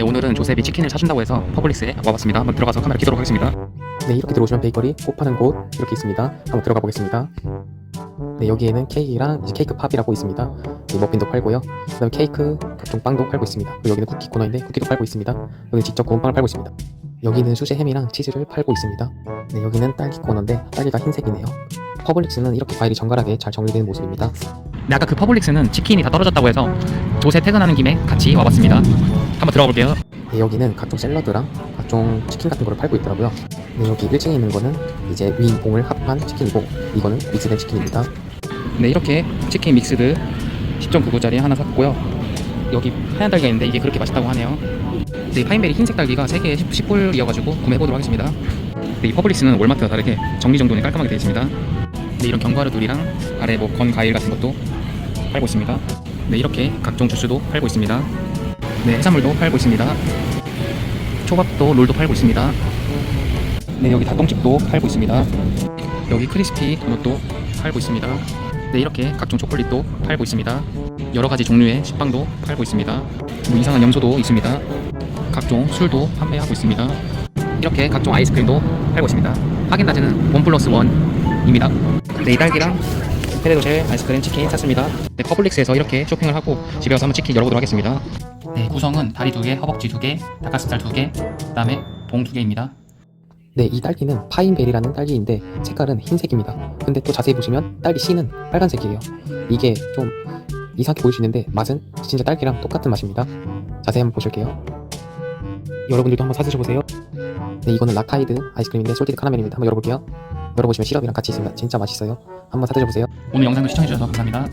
네, 오늘은 조셉이 치킨을 사준다고 해서 퍼블릭스에 와봤습니다. 한번 들어가서 카메라 키도록 하겠습니다. 네, 이렇게 들어오시면 베이커리 꼭 파는 곳 이렇게 있습니다. 한번 들어가 보겠습니다. 네, 여기에는 케이크랑 케이크 팝이라고 있습니다. 이 머핀도 팔고요. 그다음에 케이크, 각종 빵도 팔고 있습니다. 그리고 여기는 쿠키 코너인데 쿠키도 팔고 있습니다. 여기는 직접 구운 빵을 팔고 있습니다. 여기는 수제 햄이랑 치즈를 팔고 있습니다. 네, 여기는 딸기 코너인데 딸기가 흰색이네요. 퍼블릭스는 이렇게 과일이 정갈하게 잘 정리되는 모습입니다. 네, 아까 그 퍼블릭스는 치킨이 다 떨어졌다고 해서 조셉 퇴근하는 김에 같이 와봤습니다. 한번 들어가 볼게요. 네, 여기는 각종 샐러드랑 각종 치킨 같은 거를 팔고 있더라고요. 네, 여기 1층에 있는 거는 이제 윈봉을 합한 치킨이고 이거는 믹스된 치킨입니다. 네, 이렇게 치킨 믹스드 10.99짜리 하나 샀고요. 여기 하얀 딸기가 있는데 이게 그렇게 맛있다고 하네요. 네, 파인베리 흰색 딸기가 3개에 10, 10불이어가지고 구매해보도록 하겠습니다. 네, 이 퍼블릭스는 월마트와 다르게 정리정돈이 깔끔하게 되어 있습니다. 네, 이런 견과류들이랑 아래 뭐 건 과일 같은 것도 팔고 있습니다. 네, 이렇게 각종 주스도 팔고 있습니다. 네, 해산물도 팔고 있습니다. 초밥도 롤도 팔고 있습니다. 네, 여기 닭똥집도 팔고 있습니다. 여기 크리스피 도넛도 팔고 있습니다. 네, 이렇게 각종 초콜릿도 팔고 있습니다. 여러 가지 종류의 식빵도 팔고 있습니다. 뭐 이상한 염소도 있습니다. 각종 술도 판매하고 있습니다. 이렇게 각종 아이스크림도 팔고 있습니다. 하겐다즈는 원 플러스 원입니다. 네, 이 딸기랑 페레도젤 아이스크림 치킨 샀습니다. 네, 퍼블릭스에서 이렇게 쇼핑을 하고 집에 가서 한번 치킨 열어보도록 하겠습니다. 네, 구성은 다리 두 개, 허벅지 두 개, 닭가슴살 두 개, 그다음에 봉 두 개입니다. 네, 이 딸기는 파인베리라는 딸기인데 색깔은 흰색입니다. 근데 또 자세히 보시면 딸기 씨는 빨간색이에요. 이게 좀 이상하게 보일 수 있는데 맛은 진짜 딸기랑 똑같은 맛입니다. 자세히 한번 보실게요. 여러분들도 한번 사드셔보세요. 네, 이거는 라카이드 아이스크림인데 솔티드 카라멜입니다. 한번 열어볼게요. 열어보시면 시럽이랑 같이 있습니다. 진짜 맛있어요. 한번 사드셔보세요. 오늘 영상도 시청해주셔서 감사합니다.